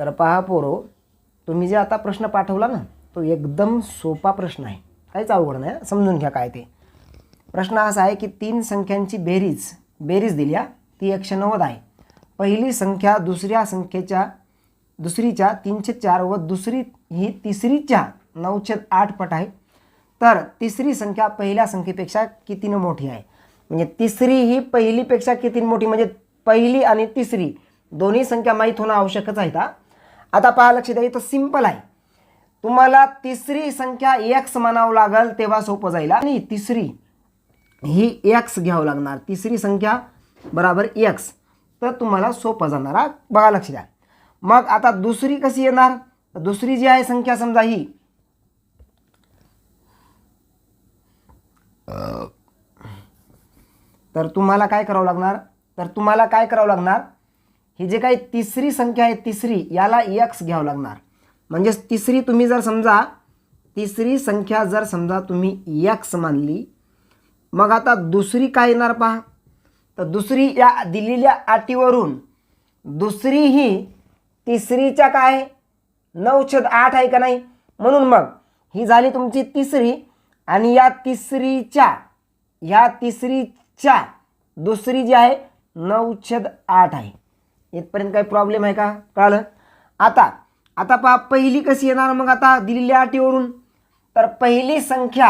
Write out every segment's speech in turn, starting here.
तर पहा पोरो तुम्ही जे आता प्रश्न पाठवला ना तो एकदम सोपा प्रश्न आहे. काहीच अवघड नाही समजून घ्या काय ते. प्रश्न असा आहे की तीन संख्यांची बेरीज बेरीज दिली हा, ती एकशे नव्वद आहे. पहिली संख्या दुसऱ्या संख्येच्या दुसरीच्या तीनशे चार व दुसरी ही तिसरीच्या नऊशे आठ पट आहे. तर तिसरी संख्या पहिल्या संख्येपेक्षा कितीनं मोठी आहे? म्हणजे तिसरी ही पहिलीपेक्षा किती मोठी? म्हणजे पहिली आणि तिसरी दोन्ही संख्या माहीत होणं आवश्यकच आहे का आता पहा लक्ष द्या इथं सिंपल आहे. तुम्हाला तिसरी संख्या एक्स म्हणावं लागल तेव्हा सोपं जाईल आणि तिसरी ही एक्स घ्यावं लागणार. तिसरी संख्या बराबर एक्स तर तुम्हाला सोपं जाणार हा. बघा लक्ष द्या. मग आता दुसरी कशी येणार? दुसरी जी आहे संख्या समजा ही. तर तुम्हाला काय करावं लागणार? तर तुम्हाला काय करावं लागणार? ही जे काही तिसरी संख्या आहे तिसरी याला एक्स घ्यावं लागणार. म्हणजेच तिसरी तुम्ही जर समजा तिसरी संख्या जर समजा तुम्ही एक्स मानली मग आता दुसरी काय येणार पहा? तर दुसरी या दिलेल्या अटीवरून दुसरी ही तिसरीच्या काय? नऊ छेद आठ आहे का नाही? म्हणून मग ही झाली तुमची तिसरी आणि या तिसरीच्या ह्या तिसरीच्या दुसरी जी आहे नऊ छेद आठ आहे. इथपर्यंत काही प्रॉब्लेम आहे का? कळलं? आता आता पहा पहिली कशी येणार? मग आता दिलेल्या अटीवरून. तर पहिली संख्या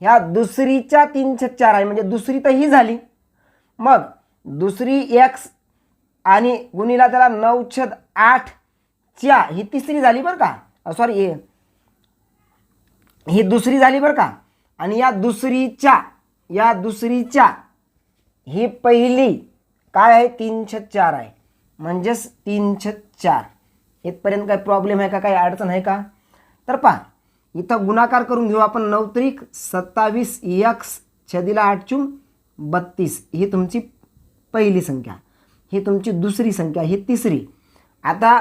ह्या दुसरीच्या तीनशे चार आहे. म्हणजे दुसरी तर ही झाली. मग दुसरी एक्स आणि गुणीला त्याला नऊ छेद आठ च्या ही तिसरी झाली बरं का? सॉरी ही दुसरी झाली बरं का? आणि या दुसरीच्या या दुसरीच्या ही पहिली काय आहे? तीनशे चार आहे. म्हणजेच तीनशे चार. इथपर्यंत काही प्रॉब्लेम आहे का काही अडचण आहे का? तर पहा इथं गुणाकार करून घेऊ आपण नऊ त्रिक सत्तावीस यक्स छदिला आठचूम बत्तीस. ही तुमची पहिली संख्या. ही तुमची दुसरी संख्या ही तिसरी. आता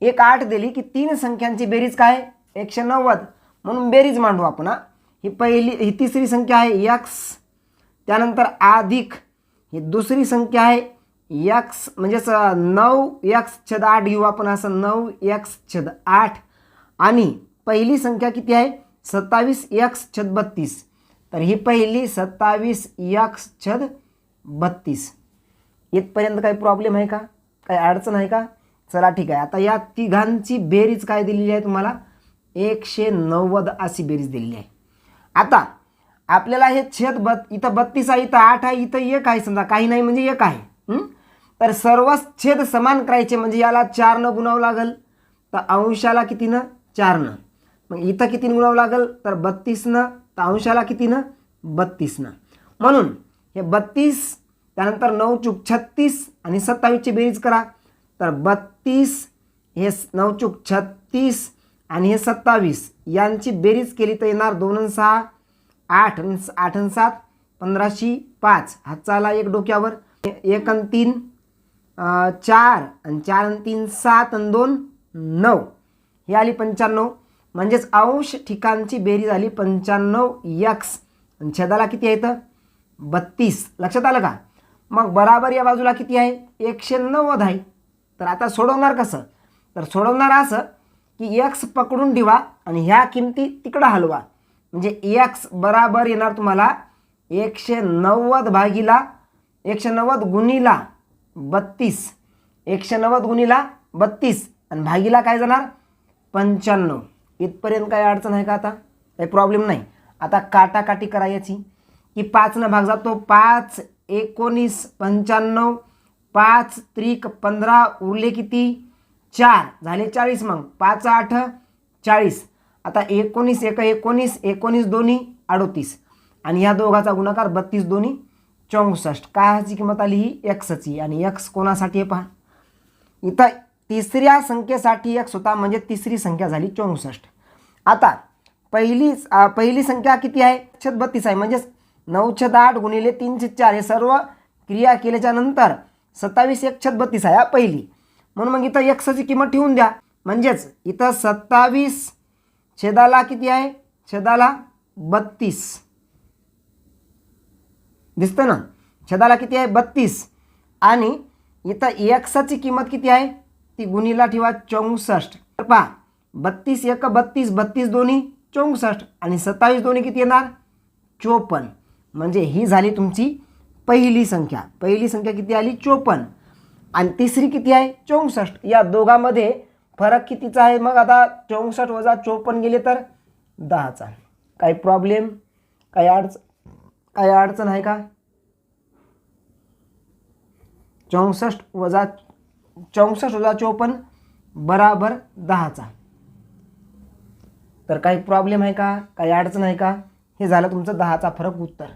एक आठ दिली की तीन संख्यांची बेरीज काय? एकशे नव्वद. म्हणून बेरीज मांडू आपण हा. ही पहिली ही तिसरी संख्या आहे यक्स त्यानंतर अधिक. ही दुसरी संख्या आहे यक्स म्हणजेच नऊ यक्स छद आठ घेऊ आपण असं नऊ यक्स छद आठ. आणि पहिली संख्या किती आहे? सत्तावीस यक्स छद बत्तीस. तर ही पहिली सत्तावीस यक्स छद बत्तीस. इथपर्यंत काही प्रॉब्लेम आहे का? काही अडचण आहे का? चला ठीक आहे. आता या तिघांची बेरीज काय दिलेली आहे तुम्हाला? एकशे नव्वद अशी बेरीज दिलेली आहे. आता आपल्याला हे छेद बत इथं बत्तीस आहे इथं आठ आहे इथं एक आहे समजा. काही नाही म्हणजे एक आहे. तर सर्वच छेद समान करायचे म्हणजे याला चारनं गुणावं लागेल. तर अंशाला कितीनं चारनं मग इथं कितीनं गुणावं लागेल? तर बत्तीसनं तर अंशाला कितीनं बत्तीसनं म्हणून हे बत्तीस त्यानंतर नऊ चूक छत्तीस आणि सत्तावीसची बेरीज करा. तर बत्तीस हे नऊ चूक छत्तीस आणि हे सत्तावीस यांची बेरीज केली तर येणार दोन सहा आठ आठ सात पंधराशे पाच. हातचा एक डोक्यावर. एक तीन चार आणि चार आणि तीन सात आणि दोन नऊ. ही आली पंच्याण्णव. म्हणजेच अंश ठिकाणची बेरीज आली पंच्याण्णव यक्स. आणि छेदाला किती आहे तर बत्तीस. लक्षात आलं का? मग बराबर या बाजूला किती आहे? एकशे नव्वद आहे. तर आता सोडवणार कसं? तर सोडवणार असं की यक्स पकडून ठेवा आणि ह्या किमती तिकडं हलवा. म्हणजे यक्स बराबर येणार तुम्हाला एकशे नव्वद भागीला एकशे नव्वद गुणीला. बत्तीस. एकशे नव्वद गुणीला बत्तीस आणि भागीला काय जाणार? पंच्याण्णव. इथपर्यंत काही अडचण आहे का आता? काही प्रॉब्लेम नाही. आता काटाकाटी करायची. की पाचनं भाग जातो. पाच एकोणीस पंच्याण्णव पाच त्रिक पंधरा उरले किती? चार. झाले चाळीस मग. पाच आठ चाळीस. आता एकोणीस एक एकोणीस एकोणीस दोन्ही अडोतीस. आणि ह्या दोघाचा गुणाकार बत्तीस दोन्ही चौसष्ट. कायची किंमत आली ही एक्सची आणि एक्स कोणासाठी आहे पहा? इथं तिसऱ्या संख्येसाठी एक्स होता म्हणजे तिसरी संख्या झाली चौसष्ट. आता पहिली पहिली संख्या किती आहे? छेद बत्तीस आहे म्हणजेच नऊछद आठ गुणिले तीनशे चार हे सर्व क्रिया केल्याच्यानंतर सत्तावीस एक छेद बत्तीस आहे हा पहिली. म्हणून मग इथं एक्सची किंमत ठेवून द्या. म्हणजेच इथं सत्तावीस छेदाला किती आहे? छेदाला बत्तीस. दिसतं ना? छेदाला किती आहे? बत्तीस. आणि इथं एक्सची किंमत किती आहे? ती गुणीला ठेवा चौसष्ट. तर पहा बत्तीस एक बत्तीस बत्तीस दोन्ही चौसष्ट. आणि सत्तावीस दोन्ही किती येणार? चोपन्न. म्हणजे ही झाली तुमची पहिली संख्या. पहिली संख्या किती आली? चोपन्न. आणि तिसरी किती आहे? चौसष्ट. या दोघांमध्ये फरक कितीचा आहे? मग आता चौसष्ट वजा चोपन्न गेले तर दहाचा. काही प्रॉब्लेम काही अडचण काही अडचण आहे का? चौसष्ट वजा चौसष्ट वजा चोपन्न बराबर दहाचा. तर काही प्रॉब्लेम आहे का? काही अडचण आहे का? हे झालं तुमचं दहाचा फरक उत्तर.